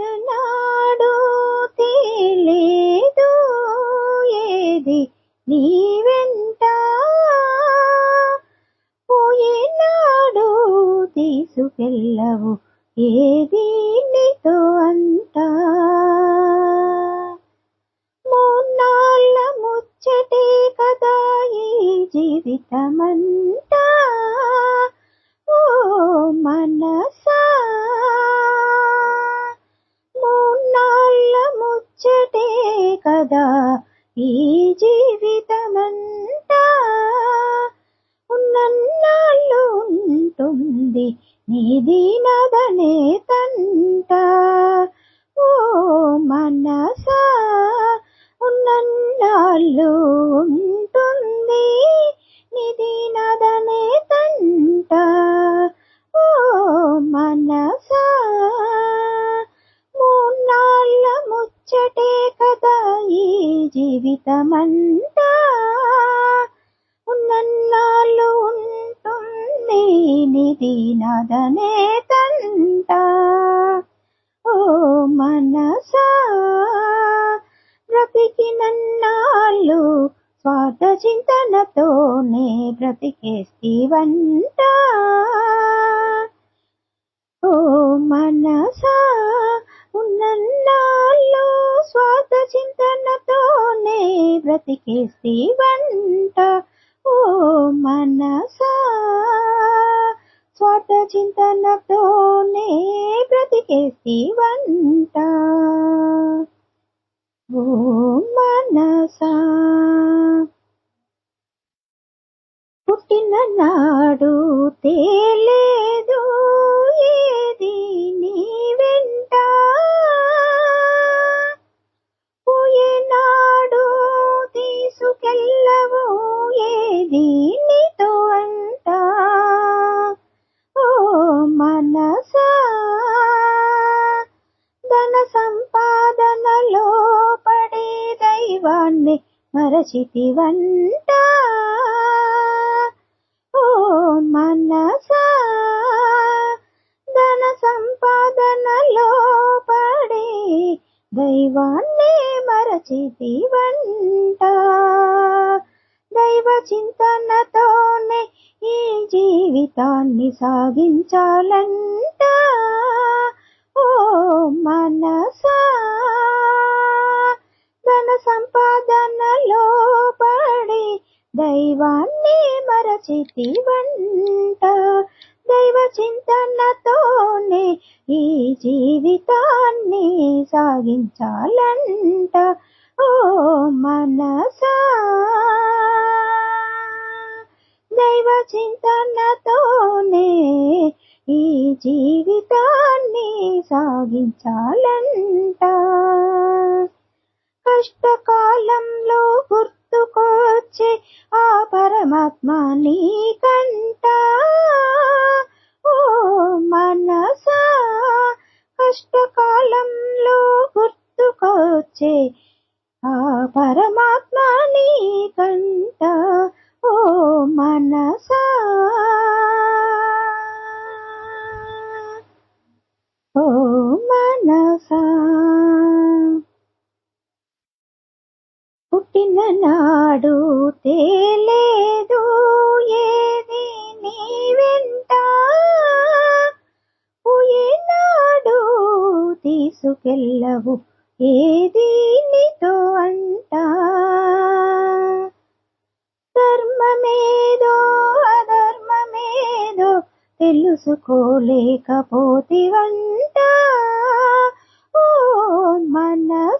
నాడు తేలేదు ఏది నీ వెంట. పోయేనాడు తీసుకెళ్ళవు ఏది నీతో అంత కదా ఈ జీవితమంతా ఉన్నన్నాళ్ళు ఉంటుంది నీది నదనే తంట. ఓ మనసా ఉన్నన్నాళ్ళు జీవితమంతా ఉన్నన్నాళ్ళు ఉంటుంది నిధి నదనే తంట. ఓ మనసా బ్రతికినన్నాళ్ళు స్వార్థ చింతనతోనే బ్రతికేస్తీవంట. ఓ బ్రతికేస్తీవంట ఓ మనసా. స్వార్థ చింతనతోనే బ్రతికేసి వంట మరచితివంట ఓ మనసా ధన సంపాదనలో పడే దైవాన్ని మరచితివంట. దైవ చింతనతోనే ఈ జీవితాన్ని సాగించాలంట. ఓ మనసా ధన సంపాదనలో దైవాన్ని మరచితివంట. దైవ చింతనతోనే ఈ జీవితాన్ని సాగించాలంట. ఓ మనసా! దైవ చింతనతోనే ఈ జీవితాన్ని సాగించాలంట. కష్టక వచ్చే ఆ పరమాత్మ నీ కంట ఓ మనసా. ఓ మనసా. పుట్టిన నాడు తేలేదు ఏది నీ వెంట. పోయేనాడు తీసుకెళ్ళవు ఏది నీతో అంట? ధర్మమేదో అధర్మమేదో తెలుసుకోలేకపోతివంట ఓ మనసా